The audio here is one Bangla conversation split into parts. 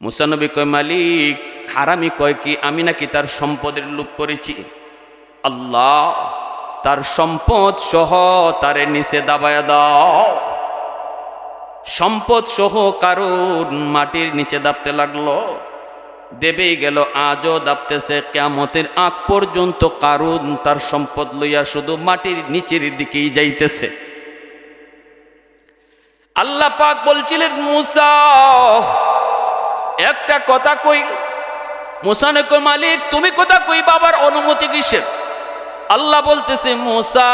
মুসানবী কয়, মালিক, হারামি কয় কি, আমি নাকি তার সম্পদের লোভ করেছি? আল্লাহ, তার সম্পদ সহ তারে নিচে দাবায় দাও। সম্পদ সহ কারুর মাটির নিচে দাবতে লাগল। দেবেই গেল, আজও দাবতেছে কেমতের আগ পর্যন্ত কারণ তার সম্পদ লইয়া শুধু মাটির নিচের দিকেই যাইতেছে। আল্লাহ পাক বলছিলেন, মুসা একটা কথা কই মুসানে কই, মালিক, তুমি কথা কই বাবার অনুমতি কিসের? আল্লাহ বলতেছে, মুসা,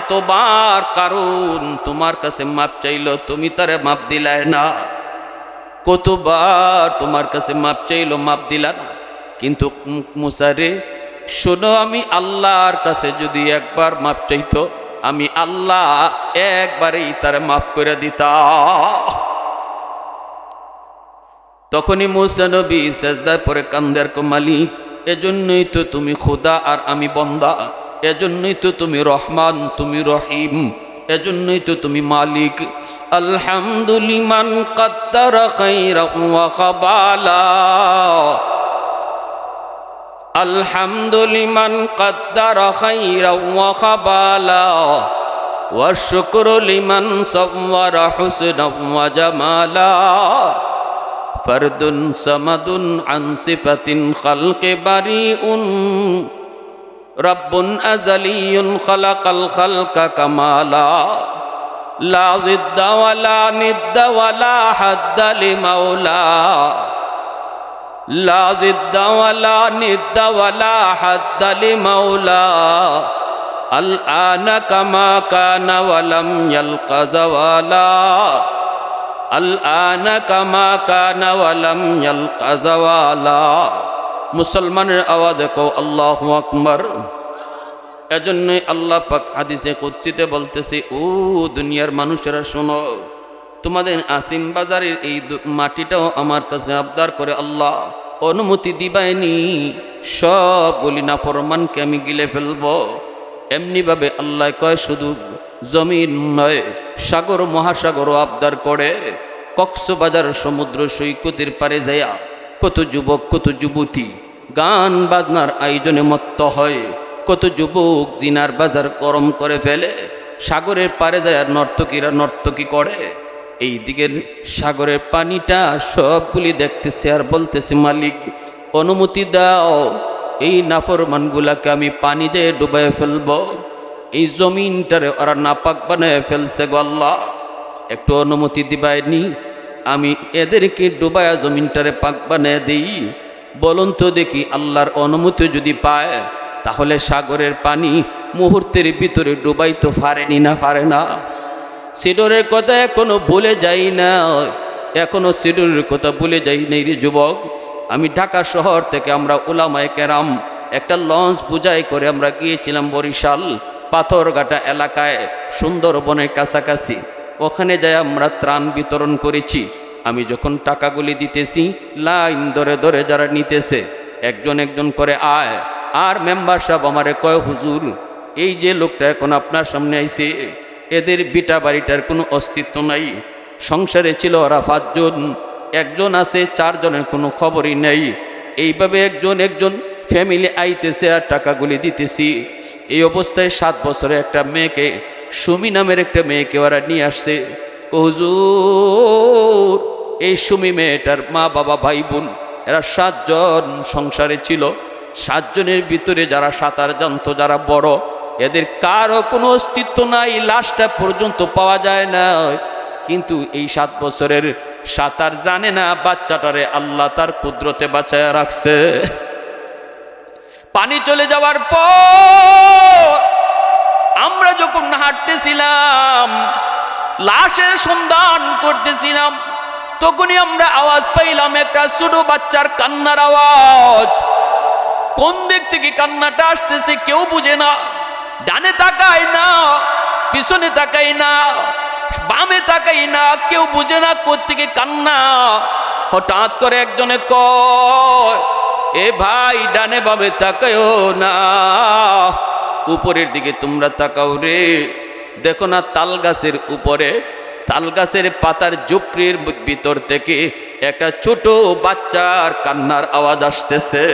এতবার কারণ তোমার কাছে মাপ চাইলো, তুমি তারে মাপ দিলায় না। কতবার তোমার কাছে মাপ চাইলো, মাপ দিলা না। কিন্তু মুসারে শোনো, আমি আল্লাহর কাছে যদি একবার মাপ চাইতো, আমি আল্লাহ একবারেই তারে মাফ করে দিতা তখনই মুসা নবী সেজদায় পরে কান্দের মালিক এজন্যই তো তুমি খোদা আর আমি বন্দা, এজন্যই তো তুমি রহমান, তুমি রহিম, এজন্যই তো তুমি মালিক। আলহামদুলিমান খাবালা। আলহামদুলিমান কদ্দার খাইরা ওয়া খাবালা। ওয়া জামালা। فرد صمد عن صفة خلق بريء. رب أزلي خلق الخلق كمالا لا ضد ولا ند ولا حد لمولا. لا ضد ولا ند ولا حد لمولا. الآن كما كان ولم يلق زوالا. الآن كما كان ولم يلق زوالا মুসলমানের আওয়াজ কো আল্লাহ আকবর এজন্যই আল্লাহ পাক হাদিসে কুৎসিতে বলতেছি ও দুনিয়ার মানুষেরা শোনো তোমাদের আসিম বাজারের এই দু- মাটিটাও আমার কাছে আবদার করে আল্লাহ অনুমতি দিবাইনি সবগুলি নাফরমানকে আমি গিলে ফেলবো এমনিভাবে আল্লাহ কয় শুধু জমিন নয়, সাগর মহাসাগরও আবদার করে। কক্সবাজার সমুদ্র সৈকতের পারে যায়া কত যুবক, কত যুবতী গান বাজনার আয়োজনে মত্ত হয়। কত যুবক জিনার বাজার গরম করে ফেলে, সাগরের পারে যায় নর্তকীরা নর্তকী করে। এই দিকের সাগরের পানিটা সবগুলি দেখতেছে আর বলতেছে, মালিক, অনুমতি দাও, এই নাফরমানগুলাকে আমি পানি দিয়ে ডুবাই ফেলব। এই জমিনটারে ওরা নাপাক বানায় ফেলছে গল্লা একটু অনুমতি দিবায়নি আমি এদেরকে ডুবায়া জমিনটারে পাক বানিয়ে দিই। বলুন তো দেখি আল্লাহর অনুমতি যদি পায়, তাহলে সাগরের পানি মুহূর্তের ভিতরে ডুবাই তো পারেনি না পারে না। সিডরের কথা এখনও ভুলে যাই না। এখনও সিডরের কথা ভুলে যাই নাই রে যুবক। আমি ঢাকা শহর থেকে আমরা ওলামায় কেরাম একটা লঞ্চ বুঝাই করে আমরা গিয়েছিলাম বরিশাল। পাথরঘাটা এলাকায় সুন্দরবনের কাছাকাছি। ওখানে যাই আমরা ত্রাণ বিতরণ করেছি। আমি যখন টাকাগুলি দিতেছি, লাইন ধরে ধরে যারা নিতেছে, একজন একজন করে আয়। আর মেম্বার সাহেব আমারে কয়, হুজুর, এই যে লোকটা এখন আপনার সামনে আইছে, এদের বিটা বাড়িটার কোনো অস্তিত্ব নাই। সংসারে ছিল ওরা পাঁচজন, একজন আছে, চারজনের কোনো খবরই নেই। এইভাবে একজন একজন ফ্যামিলি আইতেছে আর টাকাগুলি দিতেছি। এই অবস্থায় সাত বছরে একটা মেয়েকে, সুমি নামের একটা মেয়েকে ওরা নিয়ে আসছে। হুজুর, এই সুমি মেয়েটার মা, বাবা, ভাই, বোন, এরা সাতজন সংসারে ছিল। সাতজনের ভিতরে যারা সাঁতার জানতো, যারা বড়, এদের কারও কোনো অস্তিত্ব নাই, লাশটা পর্যন্ত পাওয়া যায় না। কিন্তু এই সাত বছরের সাঁতার জানে না, বাচ্চাটারে আল্লাহ তার কুদরতে বাঁচায় রাখছে। পানি চলে যাওয়ার পর আমরা যখন হাঁটতেছিলাম, লাশের সন্ধান করতেছিলাম, তখনই আমরা আওয়াজ পাইলাম একটা ছোট বাচ্চার কান্নার আওয়াজ। কোন দিক থেকে কান্নাটা আসতেছে কেউ বুঝে না। ডানে তাকাই না, পিছনে তাকাই না, বামে তাকাই না, কেউ বুঝে না কোত্থেকে কান্না। হঠাৎ করে একজনে কয় এ ভাই ডানে বামে তাকায়ও না। উপরের দিকে তোমরা তাকাও রে। দেখো না তাল গাছের উপরে তাল গাছের পাতার জুপড়ির ভিতর থেকে একটা ছোট বাচ্চার কান্নার আওয়াজ আসতেছে।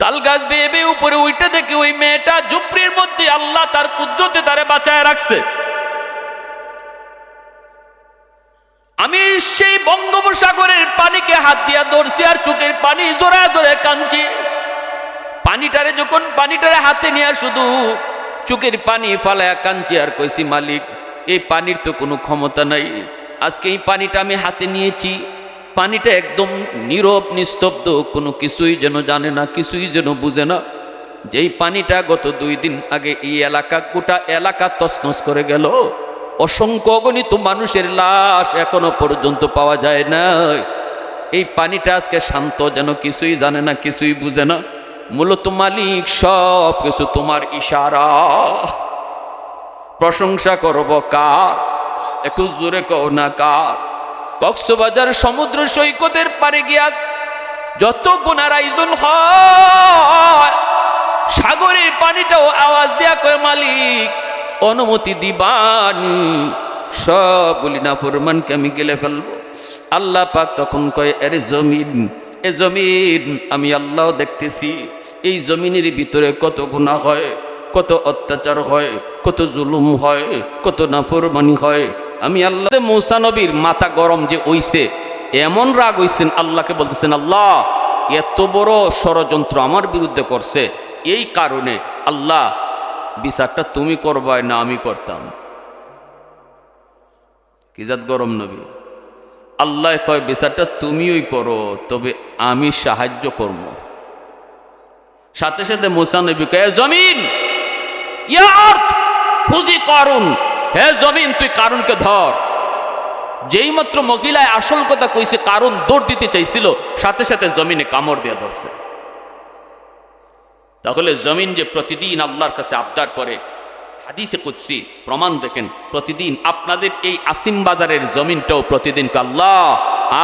তাল গাছ বেয়ে উপরে উইটা দেখে ওই মেয়েটা ঝুপড়ির মধ্যে আল্লাহ তার কুদ্রতে তারে বাঁচায় রাখছে। আমি সেই বঙ্গোপসাগরের পানিকে হাত দিয়া ধরছি আর চোখের পানি জোড়ায় ধরে কাঁদছি। পানিটারে যখন পানিটারে হাতে নিয়ে শুধু চোখের পানি ফালায়া কাঁদছি আর কইছি, মালিক, এই পানির তো কোনো ক্ষমতা নাই। আজকে এই পানিটা আমি হাতে নিয়েছি। পানিটা একদম নীরব, নিস্তব্ধ, কোনো কিছুই যেন জানে না, কিছুই যেন বুঝে না। যেই পানিটা গত দুই দিন আগে এই এলাকা, গোটা এলাকা তছনছ করে গেল অসংখ্য অগণিত মানুষের লাশ এখনও পর্যন্ত পাওয়া যায় না এই পানিটা আজকে শান্ত যেন কিছুই জানে না, কিছুই বুঝে না। মূলত মালিক সব কিছু তোমার ইশারা। প্রশংসা করব কার? একটু জোরে কও না কার? কক্সবাজার সমুদ্র সৈকতের পারে গিয়া যত গুণার আয়োজন হয়, সাগরের পানিটাও আওয়াজ দেয়া কয় মালিক অনুমতি দিবানি। সবগুলি না, ফরমানকে আমি গেলে ফেলব। আল্লাহ পাক তখন কয়, এরে জমিন, এ জমিন, আমি আল্লাহ দেখতেছি। এই জমিনের ভিতরে কত গুণা হয়, কত অত্যাচার হয়, কত জুলুম হয়, কত নাফরমানি হয়। আমি আল্লাহ মৌসা নবীর মাথা গরম যে ওইছে এমন রাগ হইছেন, আল্লাহকে বলতেছেন, আল্লাহ, এত বড় ষড়যন্ত্র আমার বিরুদ্ধে করছে। এই কারণে আল্লাহ বিচারটা তুমি করবাই না আমি করতাম। কিজাত গরম নবী? আল্লাহ কয়, বিচারটা তুমিই করো, তবে আমি সাহায্য করব। সাথে সাথে মোসা নবী কয় জমিন খুঁজি কারুন। হে জমিন, তুই কারুনকে ধর। যেই মাত্র মহিলায় আসল কথা কইছে কারণ দৌড় দিতে চাইছিল, সাথে সাথে জমিনে কামড় দিয়ে ধরছে। তাহলে জমিন যে প্রতিদিন আল্লাহর কাছে আবদার করে, হাদিসে কুৎসি প্রমাণ দেখেন, প্রতিদিন আপনাদের এই আসিম বাজারের জমিনটাও প্রতিদিন আল্লাহ,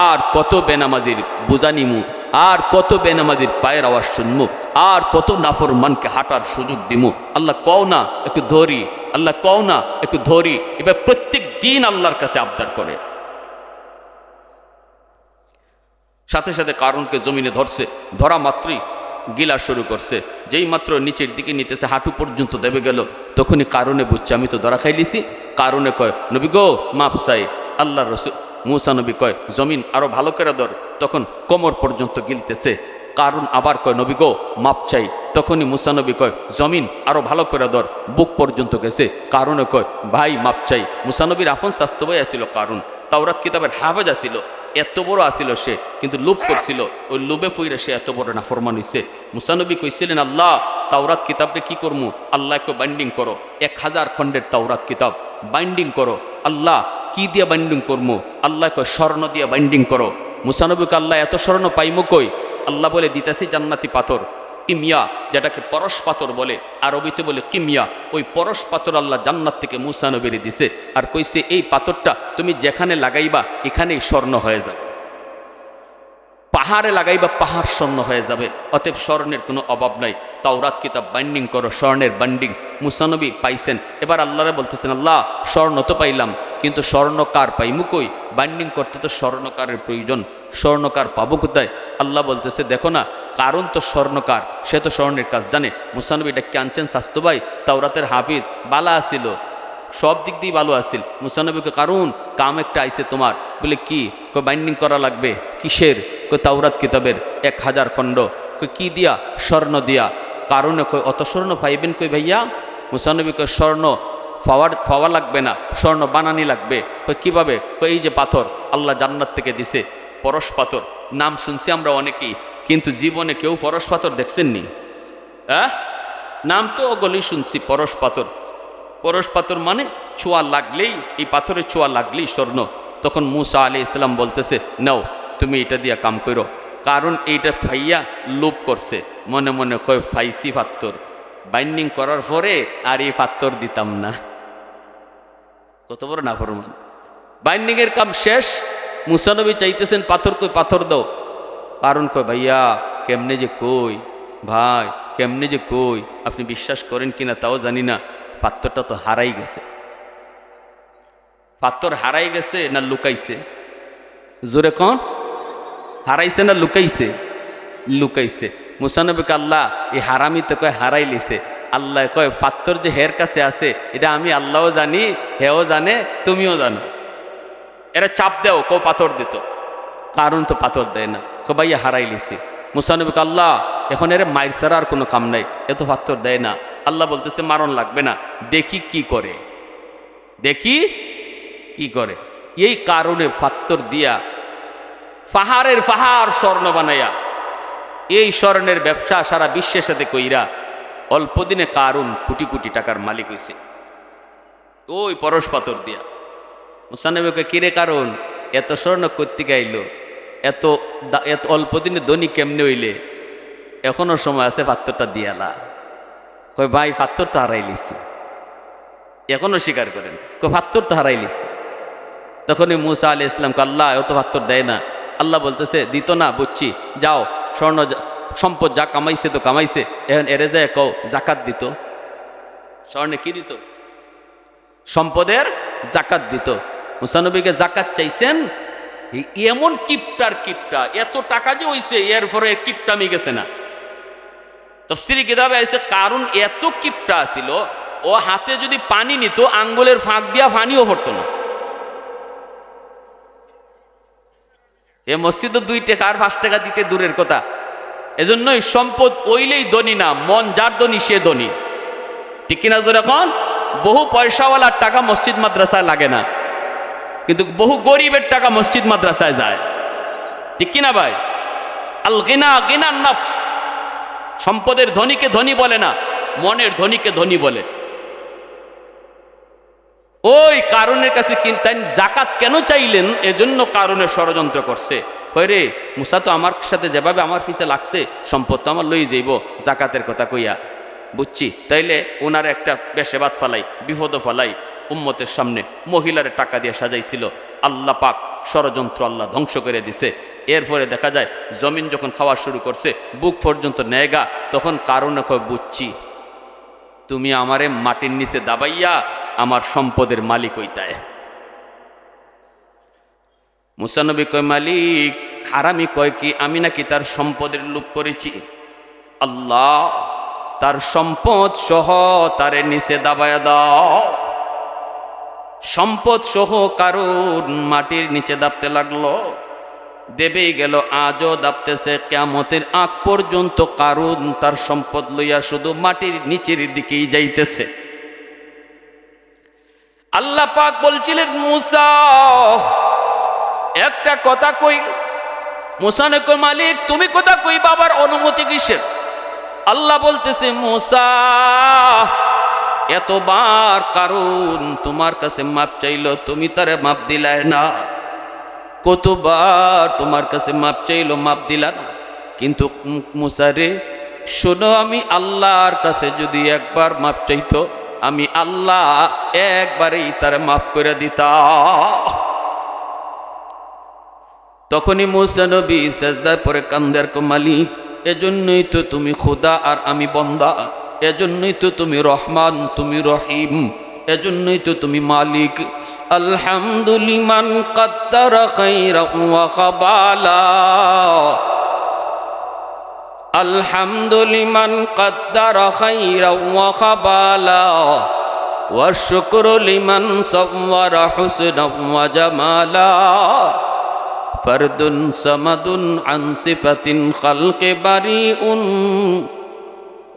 আর কত বেনামাজির বুজানিমু আর কত বেনামাজির পায়ের আওয়াজ শুনমু, আর কত নাফর মানকে হাঁটার সুযোগ দিমু। আল্লাহ কও না, একটু ধরি, আল্লাহ কও না, একটু ধরি, এবার প্রত্যেক দিন আল্লাহর কাছে আবদার করে। সাথে সাথে কারণকে জমিনে ধরছে, ধরা মাত্রই গিলা শুরু করছে। যেই মাত্র নিচের দিকে নিতেছে, হাঁটু পর্যন্ত দেবে গেল। তখনই কারণে বুঝছে, আমি তো ধরা খাইলিছি কারণে কয়, নবী গো মাপ চাই। আল্লাহ রসুল মুসা নবী কয়, জমিন আরও ভালো করে ধর। তখন কোমর পর্যন্ত গিলতেছে। কারণ আবার কয়, নবী গো, মাপ চাই। তখনই মুসানবী কয়, জমিন আরও ভালো করে ধর, বুক পর্যন্ত গেছে। কারণে কয়, ভাই, মাপ চাই। মুসানবীর আফন স্বাস্থ্য ভাই আসিল কারণ, তাওরাত কিতাবের হাফেজ আসিল এত বড় আসিল সে, কিন্তু লোভ করছিল। ওই লোভে ফুইরে সে এত বড় নাফরমান হইছে। মুসানবী কইছিলেন, আল্লাহ, তাওরাত কিতাবকে কি করমু? আল্লাহকে বাইন্ডিং করো। এক হাজার খণ্ডের তাওরাত কিতাব বাইন্ডিং করো। আল্লাহ, কি দিয়ে বাইন্ডিং করমু? আল্লাহকে স্বর্ণ দিয়ে বাইন্ডিং করো। মুসানবীকে আল্লাহ এত স্বর্ণ পাইমু কই? আল্লাহ বলে, দিতাছি জান্নাতি পাথর। কিমিয়া, যেটাকে পরশ পাথর বলে, আরবিতে বলে কিমিয়া। ওই পরশ পাথর আল্লাহ জান্নাত থেকে মুসা নবীরে দিছে। আর কইছে, এই পাথরটা তুমি যেখানে লাগাইবা, এখানেই স্বর্ণ হয়ে যাবে। পাহাড়ে লাগাইবা, পাহাড় স্বর্ণ হয়ে যাবে। অতএব স্বর্ণের কোনো অভাব নাই। তাওরাত কিতাব বাইন্ডিং করো, স্বর্ণের বাইন্ডিং। মুসানবী পাইছেন। এবার আল্লাহরে বলতেছেন, আল্লাহ, স্বর্ণ তো পাইলাম, কিন্তু স্বর্ণকার পাই মুকই বাইন্ডিং করতে তো স্বর্ণকারের প্রয়োজন। স্বর্ণকার পাবো কোথায়? আল্লাহ বলতেছে, দেখো না কারণ তো স্বর্ণকার, সে তো স্বর্ণের কাজ, জানে? মুসানবী এটা ক্যানচেন স্বাস্থ্য ভাই, তাওরাতের হাফিজ, বালা আসিল সব দিক দিয়ে ভালো আসিল মুসানবীকে কারণ কাম একটা আইসে তোমার। বলে কি? কো বাইন্ডিং করা লাগবে। কিসের? কই তাওরাত কিতাবের। এক হাজার খণ্ড। কই কি দিয়া? স্বর্ণ দিয়া। কারণে কই অত স্বর্ণ পাইবেন কই ভাইয়া? মুসানবীকে স্বর্ণ পাওয়ার, পাওয়া লাগবে না। স্বর্ণ বানানি লাগবে। কই কীভাবে? কই এই যে পাথর, আল্লাহ জান্নাত থেকে দিছে। পরশ পাথর। নাম শুনছি আমরা অনেকেই। কিন্তু জীবনে কেউ পরশ পাথর দেখছেননি। হ্যাঁ? নাম তো ওগুলি শুনছি, পরশ পাথর। পরশ পাথর মানে ছোঁয়া লাগলেই, এই পাথরের ছোঁয়া লাগলেই স্বর্ণ। তখন মুসা আলি ইসলাম বলতেছে, নাও, তুমি এটা দিয়া কাম করো কারণ এইটা ফাইয়া লোভ করছে, মনে মনে কয়, ফাইসি পাত্তর বাইন্ডিং করার পরে আর এই পাত্তর দিতাম না। কত বড় না ফরমান বাইন্ডিংয়ের কাম শেষ মুসানবী চাইতেছেন, পাথর কই, পাথর দাও। কারণ কয়, ভাইয়া, কেমনে যে কই? ভাই, কেমনে যে কই? আপনি বিশ্বাস করেন কিনা তাও জানি না। পাত্রটা তো হারাই গেছে। পাত্র হারাই গেছে না লুকাইছে? জোরে কন। হারাইছে না লুকাইছে? লুকাইছে। মুসানবিক আল্লাহ, এই হারামিতে কয় হারাই লিছে। আল্লাহ কয় ফাত্তর যে হের কাছে আছে, এটা আমি আল্লাহও জানি, হেও জানে, তুমিও জানো। এরা চাপ দেও কো পাথর দিত। কারণ তো পাথর দেয় না। কো ভাইয়া হারাই লিছি। মুসানবীকে আল্লাহ, এখন এর মায়ের ছাড়া আর কোনো কাম নাই এত পাথর দেয় না। আল্লাহ বলতেছে, মারণ লাগবে না, দেখি কি করে। দেখি কি করে। এই কারণে পাত্তর দিয়া পাহাড়ের পাহাড় স্বর্ণ বানাইয়া, এই স্বর্ণের ব্যবসা সারা বিশ্বের সাথে কইরা অল্প দিনে কারুন কোটি কোটি টাকার মালিক হয়েছে ওই পরশ পাথর দিয়া। মুসানবীকে কিরে কারণ এত স্বর্ণ করতে গাইল এত এত অল্প দিনে ধনী কেমনে হইলে? এখনও সময় আছে পাত্রটা দিয়ালা। কয়, ভাই পাত্তর তো হারাই লিছি। এখনও স্বীকার করেন। কয় পাত্তর তো হারাই লিছি। তখনই মুসা আলি ইসলামকে আল্লাহ অত পাত্তর দেয় না। আল্লাহ বলতেছে, দিত না, বুঝছি। যাও, স্বর্ণ সম্পদ যা কামাইছে তো কামাইছে। এখন এরে যায় কও, জাকাত দিত। স্বর্ণে কি দিত? সম্পদের জাকাত দিত। মুসানবীকে জাকাত চাইছেন এমন কিপটার কিপটা, এত টাকা যে হইছে, এর পরে কিপটামি গেছে না। তফসিরি কিতাবে আছে কারণ এত কিপটা ছিল ও হাতে যদি পানি নিত, আঙ্গুলের ফাঁক দিয়া পানিও পড়তো না। এ মসজিদও দুই টাকা আর পাঁচ টাকা দিতে দূরের কথা। এজন্যই সম্পদ ওইলেই ধনী না, মন যার ধনী, সে ধনী। ঠিক কিনা এখন বহু পয়সাওয়ালার টাকা মসজিদ, মাদ্রাসায় লাগে না। কিন্তু বহু গরিবের টাকা মসজিদ, মাদ্রাসায় যায়। ঠিক কিনা ভাই? আল গিনা গিনার নফস। সম্পদের ধনীকে ধনী বলে না, মনের ধনীকে ধনী বলে। ওই কারণের কাছে কিন্তু জাকাত কেন চাইলেন? এজন্য কারণে ষড়যন্ত্র করছে। কই রে, মুসা তো আমার সাথে যেভাবে আমার ফিসে লাগছে, সম্পদ তো আমার লই যাইব, জাকাতের কথা কইয়া। বুঝছি? তাইলে ওনার একটা বেশেবাদ ফালাই বিপদ ফালাই। উম্মতের সামনে মহিলার টাকা দিয়ে সাজাইছিল। আল্লাহ পাক ষড়যন্ত্র আল্লাহ ধ্বংস করে দিছে। এরপরে দেখা যায়, জমিন যখন খাওয়া শুরু করছে, বুক পর্যন্ত নেয়গা তখন কারণে কয়, বুঝছি। তুমি আমারে মাটির নিচে দাবাইয়া আমার সম্পদের মালিক হইতায়। মুসানবী কয়, মালিক, হারামি কয় কি, আমি নাকি তার সম্পদের লোভ করেছি? আল্লাহ, তার সম্পদ সহ তারে নিচে দাবায়া দাও। সম্পদ সহ কারণ মাটির নিচে দাবতে লাগল। দেবেই গেল, আজও দাবতেছে কেমতের আগ পর্যন্ত কারণ তার সম্পদ লইয়া শুধু মাটির নিচের দিকেই যাইতেছে। আল্লাহ পাক বলছিলেন, মুসা, একটা কথা কই। মুসানে কই, মালিক, তুমি কথা কই, বাবার অনুমতি কিসের? আল্লাহ বলতেছে, মুসা এতবার কারণ তোমার কাছে মাপ চাইলো, তুমি তারে মাপ দিলায় না। কতবার তোমার কাছে মাপ চাইলো, মাপ দিলা না। কিন্তু মুসারে, শোনো, আমি আল্লাহর কাছে যদি একবার মাপ চাইতো, আমি আল্লাহ একবারেই তারে মাফ করে দিতা তখনই নবী সেজদার পরে কান্দার মালিক এজন্যই তো তুমি খোদা আর আমি বন্দা। এজন্যই তো তুমি রহমান তুমি রহিম এজন্যই তো তুমি মালিক আলহামদুলিমান কাদ্দার খাইরা ওয়া খাবালা আলহামদুলিমান কাদ্দার খাইরা ওয়া খাবালা والشكر لمن صور حسنا وجمالا فرد صمد عن صفة خلق بريء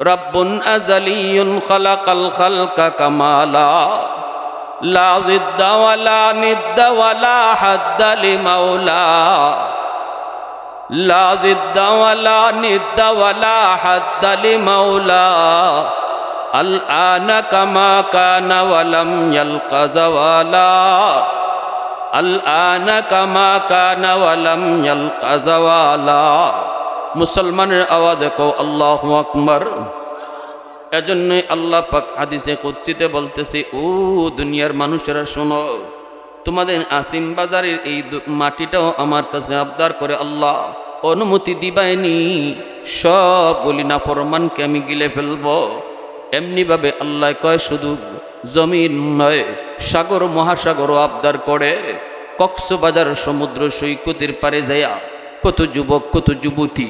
رب أزلي خلق الخلق كمالا لا ضد ولا ند ولا حد لمولا. لا ضد ولا ند ولا حد لمولا. الآن كما كان ولم يلق زوالا. الآن كما كان ولم يلق زوالا. মুসলমানের আওয়াজ কো আল্লাহ আকবর। এজন্যই আল্লাহ পাক হাদিসে কুৎসিতে বলতেছি, ও দুনিয়ার মানুষেরা, শোনো, তোমাদের আসিম বাজারের এই মাটিটাও আমার কাছে আবদার করে আল্লাহ। অনুমতি দিবাইনি সবগুলি না ফরমানকে আমি গিলে ফেলব। এমনিভাবে আল্লাহ কয়, শুধু জমিন নয়, সাগর, মহাসাগরও আবদার করে। কক্সবাজার সমুদ্র সৈকতের পারে যায়া কত যুবক, কত যুবতী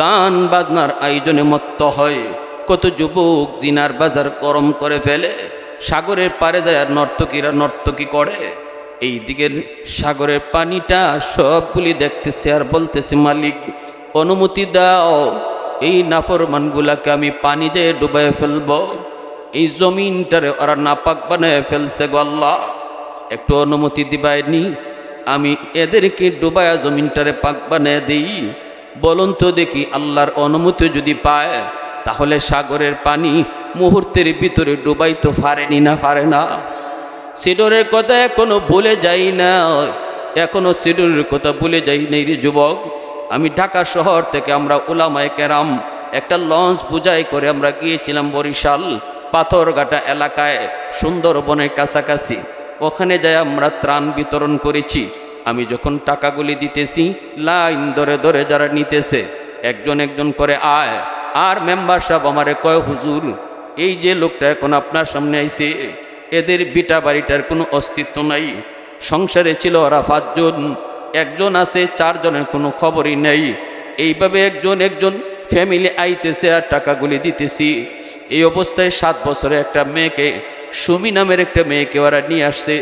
গান বাজনার আয়োজনে মত্ত হয়। কত যুবক জিনার বাজার গরম করে ফেলে, সাগরের পারে দেয়ার নর্তকীরা নর্তকী করে। এই দিকের সাগরের পানিটা সবগুলি দেখতেছে আর বলতেছে, মালিক, অনুমতি দাও, এই নাফরমানগুলাকে আমি পানি দিয়ে ডুবাই ফেলব। এই জমিনটারে ওরা নাপাক বানায় ফেলছে গল্লা একটু অনুমতি দিবায়নি, আমি এদেরকে ডুবায়া জমিনটারে পাক বানিয়ে দিই। বলুন তো দেখি, আল্লাহর অনুমতি যদি পায়, তাহলে সাগরের পানি মুহূর্তের ভিতরে ডুবাই তো পারেনি না পারে না। সিডরের কথা এখনও ভুলে যাই না, এখনও সিডরের কথা ভুলে যাই নাই রে যুবক। আমি ঢাকা শহর থেকে আমরা ওলামায় কেরাম, একটা লঞ্চ বুঝাই করে আমরা গিয়েছিলাম বরিশাল, পাথরঘাটা এলাকায়, সুন্দরবনের কাছাকাছি। ওখানে যাই আমরা ত্রাণ বিতরণ করেছি। আমি যখন টাকাগুলি দিতেছি, লাইন ধরে ধরে যারা নিতেছে, একজন একজন করে আয়, আর মেম্বার সাহেব আমারে কয়, হুজুর, এই যে লোকটা এখন আপনার সামনে আইছে, এদের বিটা বাড়িটার কোনো অস্তিত্ব নাই। সংসারে ছিল ওরা পাঁচজন, একজন আছে, চারজনের কোনো খবরই নেই। এইভাবে একজন একজন ফ্যামিলি আইতেছে আর টাকাগুলি দিতেছি। এই অবস্থায় সাত বছরে একটা মেয়েকে, সুমি নামের একটা মেয়েকে ওরা নিয়ে আসছে।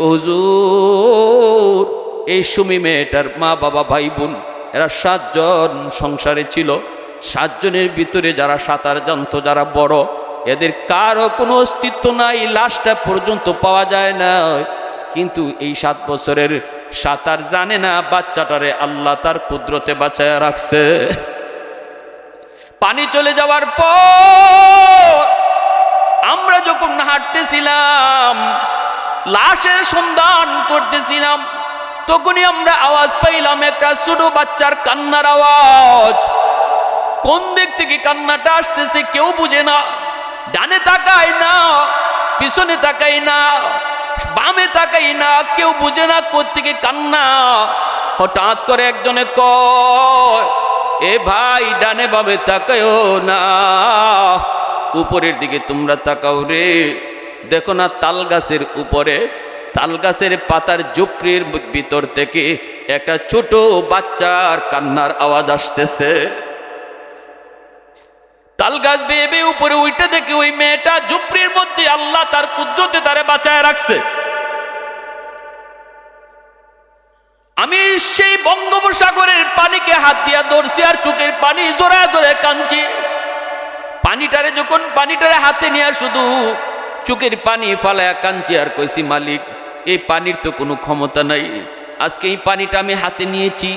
হুজুর এই সুমি মেয়েটার মা, বাবা, ভাই, বোন, এরা সাতজন সংসারে ছিল। সাতজনের ভিতরে যারা সাঁতার জানতো, যারা বড়, এদের কারও কোনো অস্তিত্ব নাই, লাশটা পর্যন্ত পাওয়া যায় না। কিন্তু এই সাত বছরের সাঁতার জানে না, বাচ্চাটারে আল্লাহ তার কুদরতে বাঁচায় রাখছে। পানি চলে যাওয়ার পর আমরা যখন হাঁটতেছিলাম, লাশের সন্ধান করতেছিলাম তখনই আমরা আওয়াজ পাইলাম একটা ছোট বাচ্চার কান্নার আওয়াজ। কোন দিক থেকে কান্নাটা আসতেছে কেউ বুঝে না। ডানে তাকায় না, পিছনে তাকাই না, বামে তাকাই না, কেউ বুঝে না কোত্থেকে কান্না। হঠাৎ করে একজনে কয়, এ ভাই, ডানে বামে তাকায়ও না। উপরের দিকে তোমরা তাকাও রে। দেখো না তাল গাছের উপরে তাল গাছের পাতার জুপড়ির ভিতর থেকে একটা ছোট বাচ্চার কান্নার আওয়াজ আসতেছে। তাল গাছ বেয়ে উপরে উইটা দেখে ওই মেয়েটা ঝুপড়ির মধ্যে আল্লাহ তার কুদ্রতে তারে বাঁচায় রাখছে। আমি সেই বঙ্গোপসাগরের পানিকে হাত দিয়া ধরছি আর চোখের পানি জোড়া ধরে কাঁদছি। পানিটারে যখন পানিটারে হাতে নিয়ে শুধু চোখের পানি ফালায়া কাঁদছি আর কইছি, মালিক এই পানির তো কোনো ক্ষমতা নাই। আজকে এই পানিটা আমি হাতে নিয়েছি।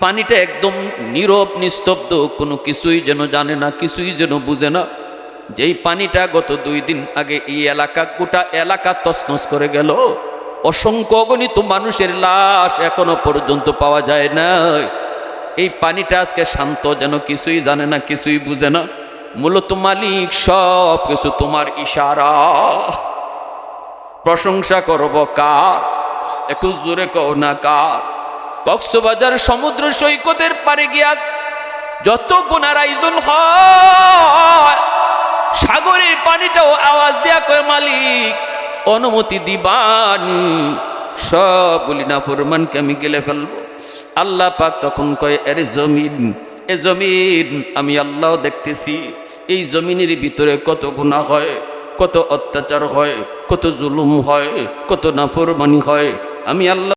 পানিটা একদম নীরব, নিস্তব্ধ, কোনো কিছুই যেন জানে না, কিছুই যেন বুঝে না। যেই পানিটা গত দুই দিন আগে এই এলাকা, গোটা এলাকা তছনছ করে গেল। অসংখ্য অগণিত মানুষের লাশ এখনও পর্যন্ত পাওয়া যায় না এই পানিটা আজকে শান্ত যেন কিছুই জানে না, কিছুই বুঝে না। মূলত মালিক সব কিছু তোমার ইশারা। প্রশংসা করব কার? একটু জোরে কও না কার? কক্সবাজার সমুদ্র সৈকতের পারে গিয়া যত গুণার আয়োজন হয়, সাগরের পানিটাও আওয়াজ দেয়া কয়, মালিক, অনুমতি দিবানি। সবগুলি না ফরমানকে আমি গেলে ফেলব। আল্লাহ পাক তখন কয় আরে জমিন, এ জমিন আমি আল্লাহ দেখতেছি। এই জমিনের ভিতরে কত গুণা হয়? কত অত্যাচার হয় কত জুলুম হয় কত নাফরমানি হয়। আমি আল্লাহ